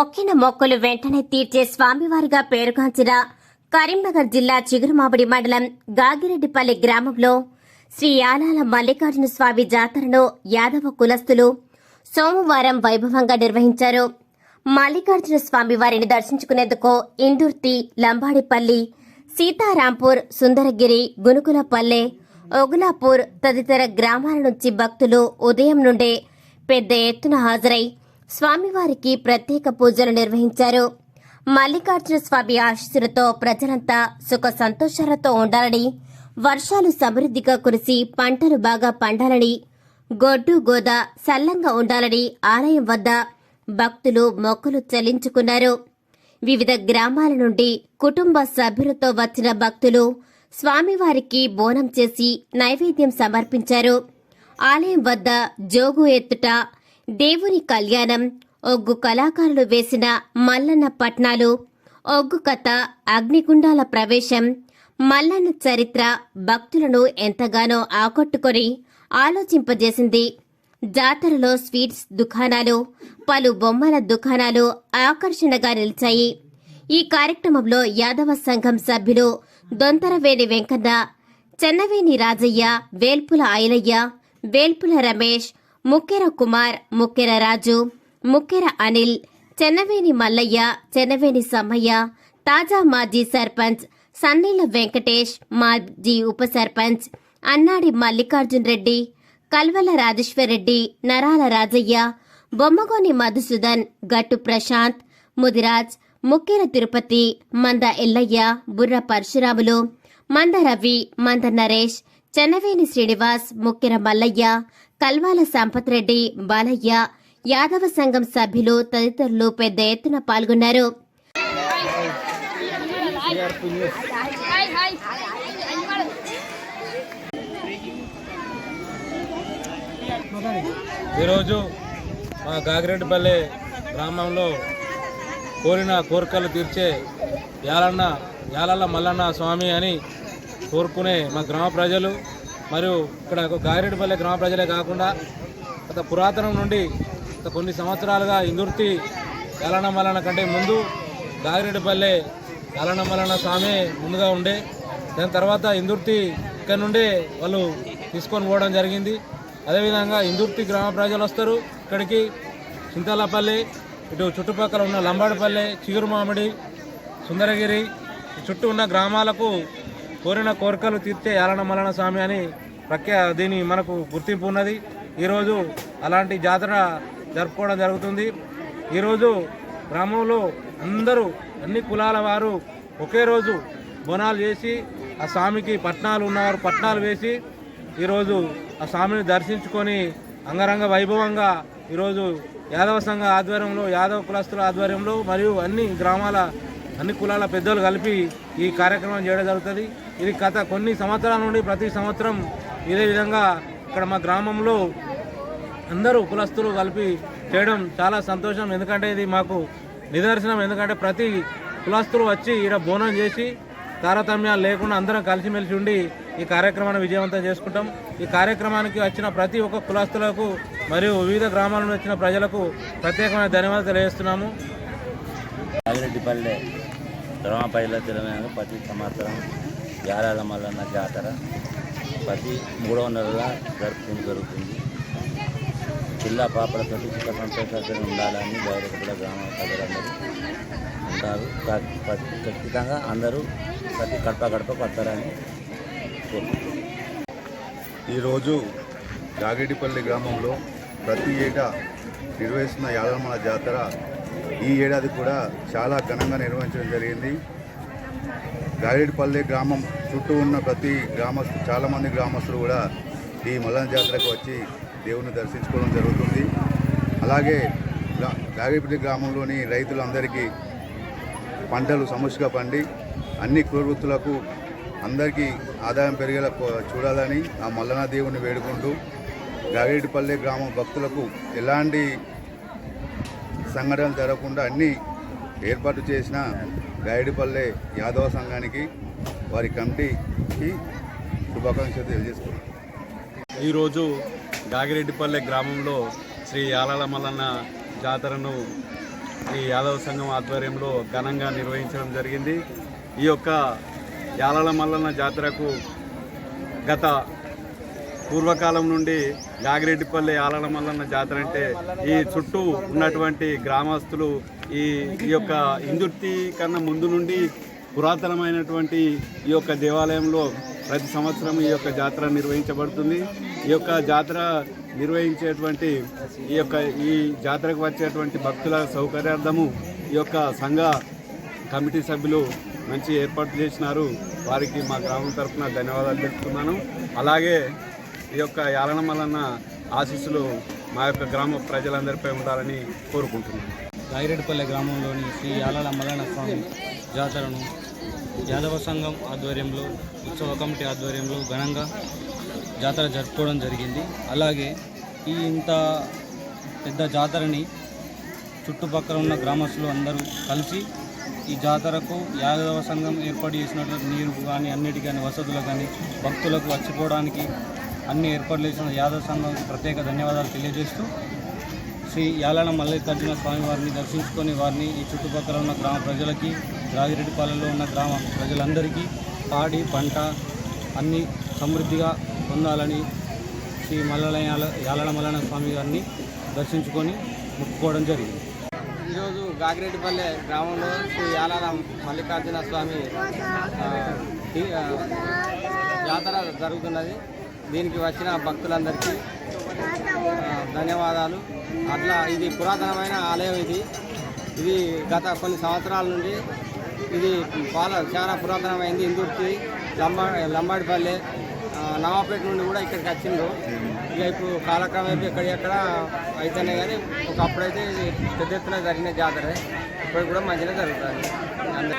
మొక్కిన మొక్కులు వెంటనే తీర్చే స్వామివారిగా పేరుగాంచిన కరీంనగర్ జిల్లా చిగురుమామిడి మండలం గాగిరెడ్డిపల్లి గ్రామంలో శ్రీ యాలాల మల్లికార్జున స్వామి జాతరను యాదవ కులస్తులు సోమవారం వైభవంగా నిర్వహించారు. మల్లికార్జున స్వామి వారిని దర్శించుకునేందుకు ఇందుర్తి లంబాడిపల్లి సీతారాంపూర్ సుందరగిరి గునుకులపల్లె ఒగులాపూర్ తదితర గ్రామాల నుంచి భక్తులు ఉదయం నుండే పెద్ద ఎత్తున హాజరై స్వామివారికి ప్రత్యేక పూజలు నిర్వహించారు. మల్లికార్జున స్వామి ఆశీస్సులతో ప్రజలంతా సుఖ సంతోషాలతో ఉండాలని వర్షాలు సమృద్ధిగా కురిసి పంటలు బాగా పండాలని గొడ్డు గోద సల్లంగా ఉండాలని ఆలయం వద్ద భక్తులు మొక్కులు చెల్లించుకున్నారు. వివిధ గ్రామాల నుండి కుటుంబ సభ్యులతో వచ్చిన భక్తులు స్వామివారికి బోనం చేసి నైవేద్యం సమర్పించారు. ఆలయం వద్ద జోగు ఎత్తుట దేవుని కళ్యాణం ఒగ్గు కళాకారులు వేసిన మల్లన్న పట్నాలు ఒగ్గు కథ అగ్నిగుండాల ప్రవేశం మల్లన్న చరిత్ర భక్తులను ఎంతగానో ఆకట్టుకొని ఆలోచింపజేసింది. జాతరలో స్వీట్స్ దుకాణాలు పలు బొమ్మల దుకాణాలు ఆకర్షణగా నిలిచాయి. ఈ కార్యక్రమంలో యాదవ సంఘం సభ్యులు దొంతరవేణి వెంకన్న చెన్నవేణి రాజయ్య వేల్పుల ఐలయ్య వేల్పుల రమేష్ ముక్కెర కుమార్ ముక్కెర రాజు ముక్కెర అనిల్ చెన్నవేని మల్లయ్య చెన్నవేని సమ్మయ్య తాజా మాజీ సర్పంచ్ సన్నీల వెంకటేష్ మాజీ ఉప సర్పంచ్ అన్నాడి మల్లికార్జున్ రెడ్డి కల్వల రాజేశ్వర్ రెడ్డి నరాల రాజయ్య బొమ్మగోని మధుసూదన్ గట్టు ప్రశాంత్ ముదిరాజ్ ముక్కెర తిరుపతి మంద ఎల్లయ్య బుర్ర పరశురాములు మంద రవి మంద నరేష్ చెన్నవేని శ్రీనివాస్ ముక్కిర మల్లయ్య కల్వాల సంపత్రెడ్డి బాలయ్య యాదవ సంఘం సభ్యులు తదితరులు పెద్ద ఎత్తున పాల్గొన్నారు. ఈరోజు మా గాగిరెడ్డిపల్లి గ్రామంలో కోరిన కోరికలు తీర్చే యాలన్న యాలల్ల మల్లన్న స్వామి అని కోరుకునే మా గ్రామ ప్రజలు మరియు ఇక్కడ గాగిరెడ్డిపల్లి గ్రామ ప్రజలే కాకుండా గత పురాతనం నుండి గత కొన్ని సంవత్సరాలుగా ఇందుర్తి యాలన్న మల్లన్న కంటే ముందు గాగిరెడ్డిపల్లె యాలన్న స్వామి ముందుగా ఉండే. దాని తర్వాత ఇందుర్తి ఇక్కడ నుండే వాళ్ళు తీసుకొని పోవడం జరిగింది. అదేవిధంగా ఇందుర్తి గ్రామ ప్రజలు వస్తారు ఇక్కడికి. చింతలపల్లి ఇటు చుట్టుపక్కల ఉన్న లంబాడిపల్లె చిగురుమామిడి సుందరగిరి చుట్టూ ఉన్న గ్రామాలకు కోరిన కోరికలు తీర్చే యాలన మలన స్వామి అని ప్రఖ్యా దీని మనకు గుర్తింపు ఉన్నది. ఈరోజు అలాంటి జాతర జరుపుకోవడం జరుగుతుంది. ఈరోజు గ్రామంలో అందరూ అన్ని కులాల వారు ఒకే రోజు బోనాలు చేసి ఆ స్వామికి పట్నాలు ఉన్నవారు పట్నాలు వేసి ఈరోజు ఆ స్వామిని దర్శించుకొని అంగరంగ వైభవంగా ఈరోజు యాదవ సంఘ ఆధ్వర్యంలో యాదవ కులస్తుల ఆధ్వర్యంలో మరియు అన్ని గ్రామాల అన్ని కులాల పెద్దలు కలిపి ఈ కార్యక్రమం చేయడం జరుగుతుంది. ఇది గత కొన్ని సంవత్సరాల నుండి ప్రతి సంవత్సరం ఇదే విధంగా ఇక్కడ మా గ్రామంలో అందరూ కులస్తులు కలిపి చేయడం చాలా సంతోషం. ఎందుకంటే ఇది మాకు నిదర్శనం. ఎందుకంటే ప్రతి కులస్తులు వచ్చి ఈడ బోనం చేసి తారతమ్యాలు లేకుండా అందరం కలిసిమెలిసి ఉండి ఈ కార్యక్రమాన్ని విజయవంతం చేసుకుంటాం. ఈ కార్యక్రమానికి వచ్చిన ప్రతి ఒక్క కులస్తులకు మరియు వివిధ గ్రామాల నుండి వచ్చిన ప్రజలకు ప్రత్యేకమైన ధన్యవాదాలు తెలియజేస్తున్నాము. ధర్మపల్లిలో తెలంగాణ ప్రతి సంవత్సరం యారాల మల్లన్న జాతర ప్రతి మూడవ నెలల జరుపుకుని జరుగుతుంది. జిల్లా పాపలతో సుఖ సంతోషాలు ఉండాలని బయటపడ గ్రామ ప్రజలందరూ ఉంటారు ప్రతి- ఖచ్చితంగా అందరూ ప్రతి గడప గడప పడతారని ఈరోజు జాగిడిపల్లి గ్రామంలో ప్రతి ఏటా నిర్వహిస్తున్న యాదమల జాతర ఈ ఏడాది కూడా చాలా ఘనంగా నిర్వహించడం జరిగింది. గారేడిపల్లి గ్రామం చుట్టూ ఉన్న ప్రతి గ్రామస్తు చాలామంది గ్రామస్తులు కూడా ఈ మల్లన జాతరకు వచ్చి దేవుని దర్శించుకోవడం జరుగుతుంది. అలాగే గా- గ్రామంలోని రైతులందరికీ పంటలు సమస్యగా పండి అన్ని కులవృత్తులకు అందరికీ ఆదాయం పెరిగేలా చూడాలని ఆ మల్లన దేవుని వేడుకుంటూ గాగేటిపల్లె గ్రామ భక్తులకు ఎలాంటి సంఘటనలు జరగకుండా అన్ని ఏర్పాటు చేసిన గాయడిపల్లె యాదవ సంఘానికి వారి కమిటీకి శుభాకాంక్షలు తెలియజేస్తున్నాను ఈరోజు గాగిరెడ్డిపల్లె గ్రామంలో శ్రీ యాలాల మల్లన్న జాతరను శ్రీ యాదవ సంఘం ఆధ్వర్యంలో ఘనంగా నిర్వహించడం జరిగింది. ఈ యొక్క యాలాల మల్లన్న జాతరకు గత పూర్వకాలం నుండి యాగిరెడ్డిపల్లి ఆలల మల్లన్న జాతర అంటే ఈ చుట్టూ ఉన్నటువంటి గ్రామస్తులు ఈ ఈ యొక్క ఇందుర్తి కన్నా ముందు నుండి పురాతనమైనటువంటి ఈ యొక్క దేవాలయంలో ప్రతి సంవత్సరం ఈ యొక్క జాతర నిర్వహించబడుతుంది. ఈ యొక్క జాతర నిర్వహించేటువంటి ఈ యొక్క ఈ జాతరకు వచ్చేటువంటి భక్తుల సౌకర్యార్థము ఈ యొక్క సంఘ కమిటీ సభ్యులు మంచి ఏర్పాటు చేసినారు. వారికి మా గ్రామం తరఫున ధన్యవాదాలు తెలుపుతున్నాను. అలాగే ఈ యొక్క యాలన మల్లన్న ఆశీస్సులు మా యొక్క గ్రామ ప్రజలందరిపై ఉండాలని కోరుకుంటున్నాను. రాయిరెడ్డిపల్లె గ్రామంలోని శ్రీ యాలల మల్లన్న స్వామి జాతరను యాదవ సంఘం ఆధ్వర్యంలో ఉత్సవ కమిటీ ఆధ్వర్యంలో ఘనంగా జాతర జరుపుకోవడం జరిగింది. అలాగే ఈ ఇంత పెద్ద జాతరని చుట్టుపక్కల ఉన్న గ్రామస్తులు అందరూ కలిసి ఈ జాతరకు యాదవ సంఘం ఏర్పాటు చేసినటువంటి నీరు కానీ అన్నిటి కానీ వసతులు కానీ భక్తులకు వచ్చిపోవడానికి అన్ని ఏర్పాట్లు చేసిన యాదవ సంఘం ప్రత్యేక ధన్యవాదాలు తెలియజేస్తూ శ్రీ యాలన మల్లికార్జున స్వామి వారిని దర్శించుకొని వారిని ఈ చుట్టుపక్కల ఉన్న గ్రామ ప్రజలకి రాగిరెడ్డిపాలెంలో ఉన్న గ్రామ ప్రజలందరికీ పాడి పంట అన్ని సమృద్ధిగా పొందాలని శ్రీ మల్లల యాలన మల్లన స్వామి గారిని దర్శించుకొని ముక్కుకోవడం జరిగింది. ఈరోజు గాగిరెడ్డిపల్లె గ్రామంలో శ్రీ యాలన మల్లికార్జున స్వామి జాతర జరుగుతున్నది. దీనికి వచ్చిన భక్తులందరికీ ధన్యవాదాలు. అట్లా ఇది పురాతనమైన ఆలయం ఇది. ఇది గత కొన్ని సంవత్సరాల నుండి ఇది పాల చాలా పురాతనమైంది. ఇందుర్తి లంబా లంబాడిపల్లె నవాపేట నుండి కూడా ఇక్కడికి వచ్చిండ్రు. ఇక ఇప్పుడు కాలక్రమేపీ ఎక్కడెక్కడ అయితేనే కానీ ఒకప్పుడైతే ఇది పెద్ద ఎత్తున జరిగిన జాతర. ఇప్పుడు కూడా మంచిగా జరుగుతుంది అందరూ